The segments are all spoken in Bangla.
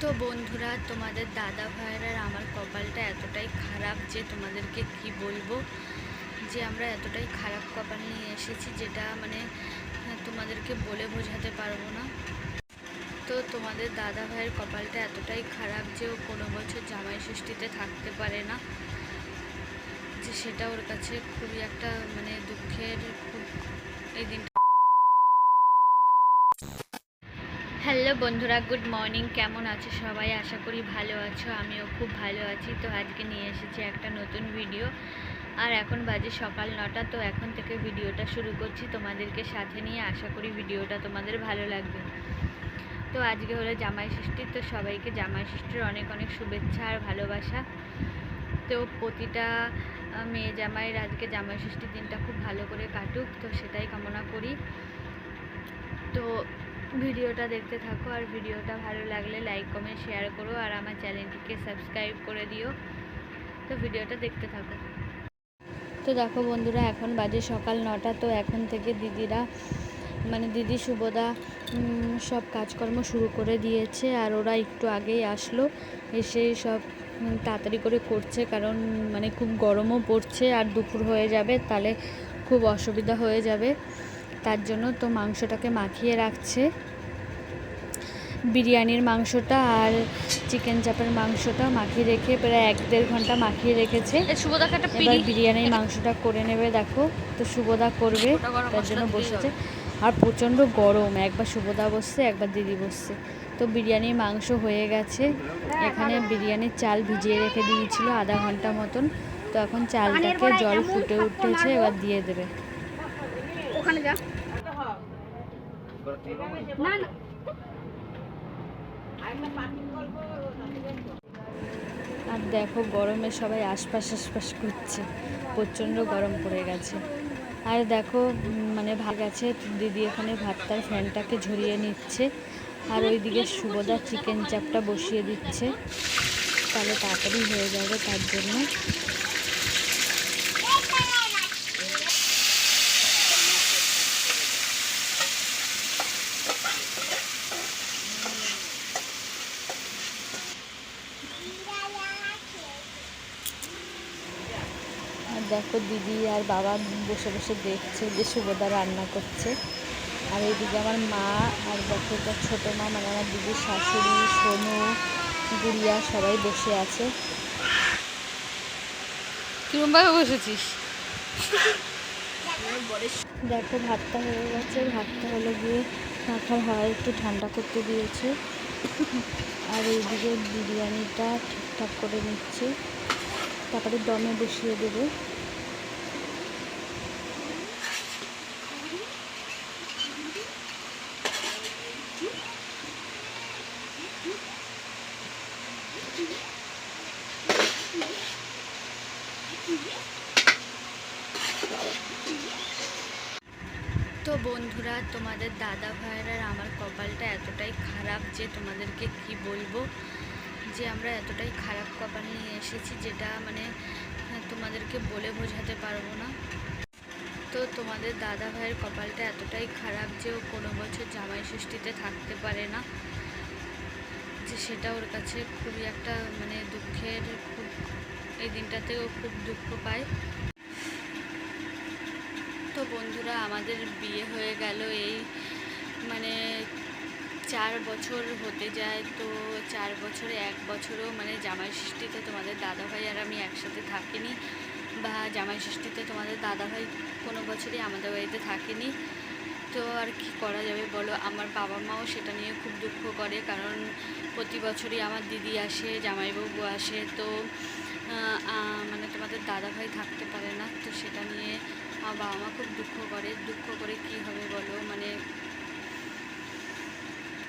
তো বন্ধুরা তোমাদের দাদা ভাইয়ের আর আমার কপালটা এতটাই খারাপ যে তোমাদেরকে কি বলব? যে আমরা এতটাই খারাপ কপাল নিয়ে এসেছি যেটা মানে হ্যাঁ, তোমাদেরকে বলে বোঝাতে পারব না। তো তোমাদের দাদা ভাইয়ের কপালটা এতটাই খারাপ যে ও কোনো বছর জামাই ষষ্ঠীতে থাকতে পারে না। যে সেটা ওর কাছে খুবই একটা মানে দুঃখের খুব এই হ্যালো বন্ধুরা, গুড মর্নিং। কেমন আছো সবাই? আশা করি ভালো আছো, আমিও খুব ভালো আছি। তো আজকে নিয়ে এসেছি একটা নতুন ভিডিও আর এখন বাজে সকাল নটা, তো এখন থেকে ভিডিওটা শুরু করছি তোমাদেরকে সাথে নিয়ে। আশা করি ভিডিওটা তোমাদের ভালো লাগবে। তো আজকে হলো জামাই ষষ্ঠী, তো সবাইকে জামাই ষষ্ঠীর অনেক অনেক শুভেচ্ছা আর ভালোবাসা। তো প্রতিটা মেয়ে জামাইয়ের আজকে জামাই ষষ্ঠীর দিনটা খুব ভালো করে কাটুক, তো সেটাই কামনা করি। তো ভিডিওটা দেখতে থাকো আর ভিডিওটা ভালো লাগলে লাইক কমেন্ট শেয়ার করো আর আমার চ্যানেলটিকে সাবস্ক্রাইব করে দিও। তো ভিডিওটা দেখতে থাকো। তো দেখো বন্ধুরা, এখন বাজে সকাল নটা, তো এখন থেকে দিদিরা মানে দিদি শুভদা সব কাজকর্ম শুরু করে দিয়েছে আর ওরা একটু আগেই আসলো। এসে সব তাড়াতাড়ি করে করছে কারণ মানে খুব গরমও পড়ছে আর দুপুর হয়ে যাবে, তাহলে খুব অসুবিধা হয়ে যাবে। তার জন্য তো মাংসটাকে মাখিয়ে রাখছে। বিরিয়ানির মাংসটা আর চিকেন চাপের মাংসটা মাখিয়ে রেখে প্রায় এক দেড় ঘণ্টা মাখিয়ে রেখেছে। এবার বিরিয়ানির মাংসটা করে নেবে দেখো। তো শুভদা করবে তার জন্য বসেছে। আর প্রচণ্ড গরম একবার শুভদা বসছে একবার দিদি বসছে। তো বিরিয়ানির মাংস হয়ে গেছে। এখানে বিরিয়ানির চাল ভিজিয়ে রেখে দিয়েছিল আধা ঘণ্টা মতন। তো এখন চালটাকে জল ফুটে উঠেছে এবার দিয়ে দেবে। ওখানে যা। না না। আর দেখো, গরমে সবাই আশপাশ আশপাশ করছে প্রচণ্ড গরম পড়ে গেছে। আর দেখো মানে ভাগ গেছে, দিদি এখানে ভাতটার ফ্যানটাকে ঝরিয়ে নিচ্ছে। আর ওইদিকে শুভদা চিকেন চাপটা বসিয়ে দিচ্ছে। তাহলে তাড়াতাড়ি হয়ে যাবে তার জন্য আর দেখো দিদি আর বাবা বসে বসে দেখছে যে শুভদা রান্না করছে। আর এইদিকে আমার মা আর দেখো তার ছোটো মা মানে আমার দিদির শাশুড়ি সোনু গুড়িয়া সবাই বসে আছে। কিরমভাবে বসেছিস? দেখো ভাতটা হয়ে গেছে ভাতটা হলো গিয়ে মাখার হাওয়া একটু ঠান্ডা করতে দিয়েছে। আর এইদিকে বিরিয়ানিটা ঠিকঠাক করে নিচ্ছে। তারপরে দমে বসিয়ে দেবে। তো বন্ধুরা তোমাদের দাদা ভাইয়ের আর আমার কপালটা এতটাই খারাপ যে তোমাদেরকে কি বলব? যে আমরা এতটাই খারাপ কপাল নিয়ে এসেছি যেটা মানে হ্যাঁ, তোমাদেরকে বলে বোঝাতে পারব না। তো তোমাদের দাদা ভাইয়ের কপালটা এতটাই খারাপ যে ও কোনো বছর জামাই ষষ্ঠীতে থাকতে পারে না। যে সেটা ওর কাছে খুবই একটা মানে দুঃখের খুব এই দিনটাতে ও খুব দুঃখ পায়। বন্ধুরা, আমাদের বিয়ে হয়ে গেল এই মানে চার বছর হতে যায়। তো চার বছরে এক বছরও মানে জামাই ষষ্ঠীতে তোমাদের দাদাভাই আর আমি একসাথে থাকিনি বা জামাই ষষ্ঠীতে তোমাদের দাদাভাই কোনো বছরই আমাদের বাড়িতে থাকেনি। তো আর কি করা যাবে বলো? আমার বাবা মাও সেটা নিয়ে খুব দুঃখ করে, কারণ প্রতি বছরই আমার দিদি আসে, জামাইবাবু আসে, তো মানে তোমাদের দাদা ভাই থাকতে পারে না, তো সেটা নিয়ে আমার বাবা মা খুব দুঃখ করে। দুঃখ করে কি হবে বলো? মানে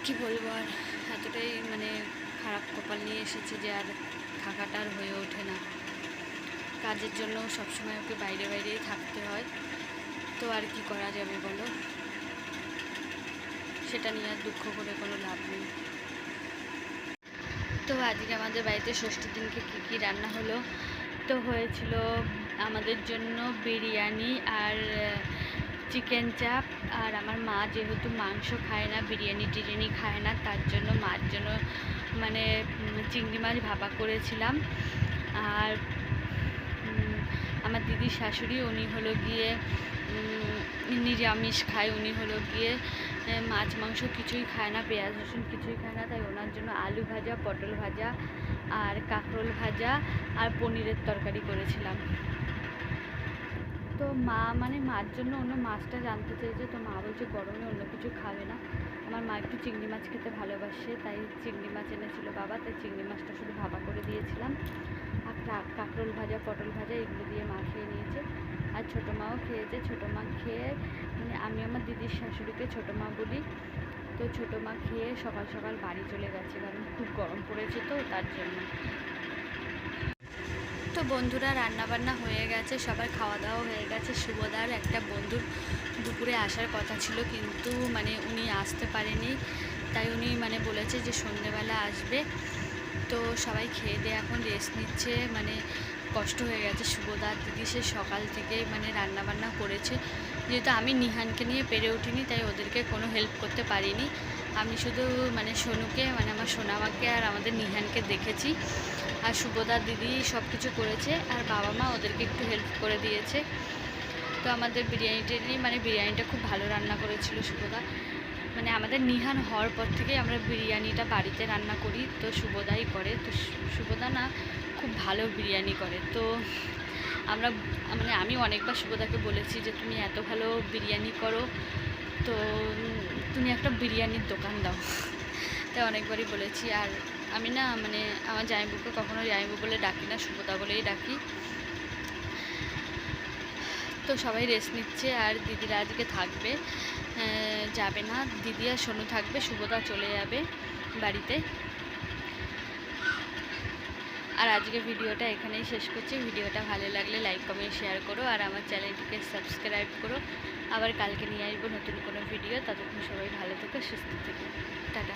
কি বলব আর? এতটাই মানে খারাপ কপাল নিয়ে এসেছে যে আর থাকাটা আর হয়ে ওঠে না। কাজের জন্য সবসময় ওকে বাইরে বাইরেই থাকতে হয়। তো আর কি করা যাবে বলো? সেটা নিয়ে আর দুঃখ করে কোনো লাভ নেই। তো আজকে আমাদের বাড়িতে ষষ্ঠীর দিনকে কী কী রান্না হলো? তো হয়েছিল আমাদের জন্য বিরিয়ানি আর চিকেন চাপ আর আমার মা যেহেতু মাংস খায় না, বিরিয়ানি টিরিয়ানি খায় না, তার জন্য মার জন্য মানে চিংড়ি মাছ ভাপা করেছিলাম। আর আমার দিদির শাশুড়ি উনি হলো গিয়ে নিরামিষ খায়, উনি হলো গিয়ে মাছ, মাংস কিছুই খায় না, পেঁয়াজ, রসুন কিছুই খায় না, তাই ওনার জন্য আলু ভাজা, পটল ভাজা আর কাঁকরোল ভাজা আর পনিরের তরকারি করেছিলাম। তো মা মানে মার জন্য অন্য মাছটা জানতে চেয়েছে, তো মা বলছে গরমে অন্য কিছু খাবে না। আমার মা একটু চিংড়ি মাছ খেতে ভালোবাসে, তাই চিংড়ি মাছ এনেছিল বাবা, তাই চিংড়ি মাছটা শুধু ভাপা করে দিয়েছিলাম। কাঁকরোল ভাজা, পটল ভাজা এগুলো দিয়ে মা খেয়ে নিয়েছে। আর ছোটো মাও খেয়েছে। ছোটো মা খেয়ে মানে আমি আমার দিদির শাশুড়িকে ছোটো মা বলি। তো ছোটো মা খেয়ে সকাল সকাল বাড়ি চলে গেছে। কারণ খুব গরম পড়েছে তো তার জন্য। তো বন্ধুরা রান্না বান্না হয়ে গেছে। সবার খাওয়া দাওয়া হয়ে গেছে। শুভদার একটা বন্ধুর দুপুরে আসার কথা ছিল। কিন্তু মানে উনি আসতে পারেনি। তাই উনি মানে বলেছে যে সন্ধেবেলা আসবে। তো সবাই খেয়ে দিয়ে এখন রেস্ট নিচ্ছে। মানে কষ্ট হয়ে গেছে। শুভদার দিদি সে সকাল থেকে মানে রান্না বান্না করেছে। যেহেতু আমি নিহানকে নিয়ে পেরে উঠিনি, তাই ওদেরকে কোনো হেল্প করতে পারিনি। আমি শুধু মানে সোনুকে মানে আমার সোনামাকে আর আমাদের নিহানকে দেখেছি। আর শুভদার দিদি সব কিছু করেছে। আর বাবা মা ওদেরকে একটু হেল্প করে দিয়েছে। তো আমাদের বিরিয়ানিটা নিয়ে মানে বিরিয়ানিটা খুব ভালো রান্না করেছিল শুভদা। মানে আমাদের নিহান হওয়ার পর থেকেই আমরা বিরিয়ানিটা বাড়িতে রান্না করি, তো শুভদাই করে। তো শুভদা না খুব ভালো বিরিয়ানি করে। তো আমরা মানে আমি অনেকবার শুভদাকে বলেছি যে, তুমি এত ভালো বিরিয়ানি করো, তো তুমি একটা বিরিয়ানির দোকান দাও। তাই অনেকবারই বলেছি। আর আমি না মানে আমার জামাইবুকে কখনো জামাইবু বলে ডাকি না সুব্রতা বলেই ডাকি। তো সবাই রেস্ট নিচ্ছে আর দিদিরা আজকে থাকবে। যাবে না। দিদি আর সোনু থাকবে, শুভদা চলে যাবে বাড়িতে। আর আজকে ভিডিওটা এখানেই শেষ করছি। ভিডিওটা ভালো লাগলে লাইক কমেন্ট শেয়ার করো আর আমার চ্যানেলটিকে সাবস্ক্রাইব করো। আবার কালকে নিয়ে আসব নতুন কোনো ভিডিও ততক্ষণ সবাই ভালো থেকো, সুস্থ থেকো। টাটা।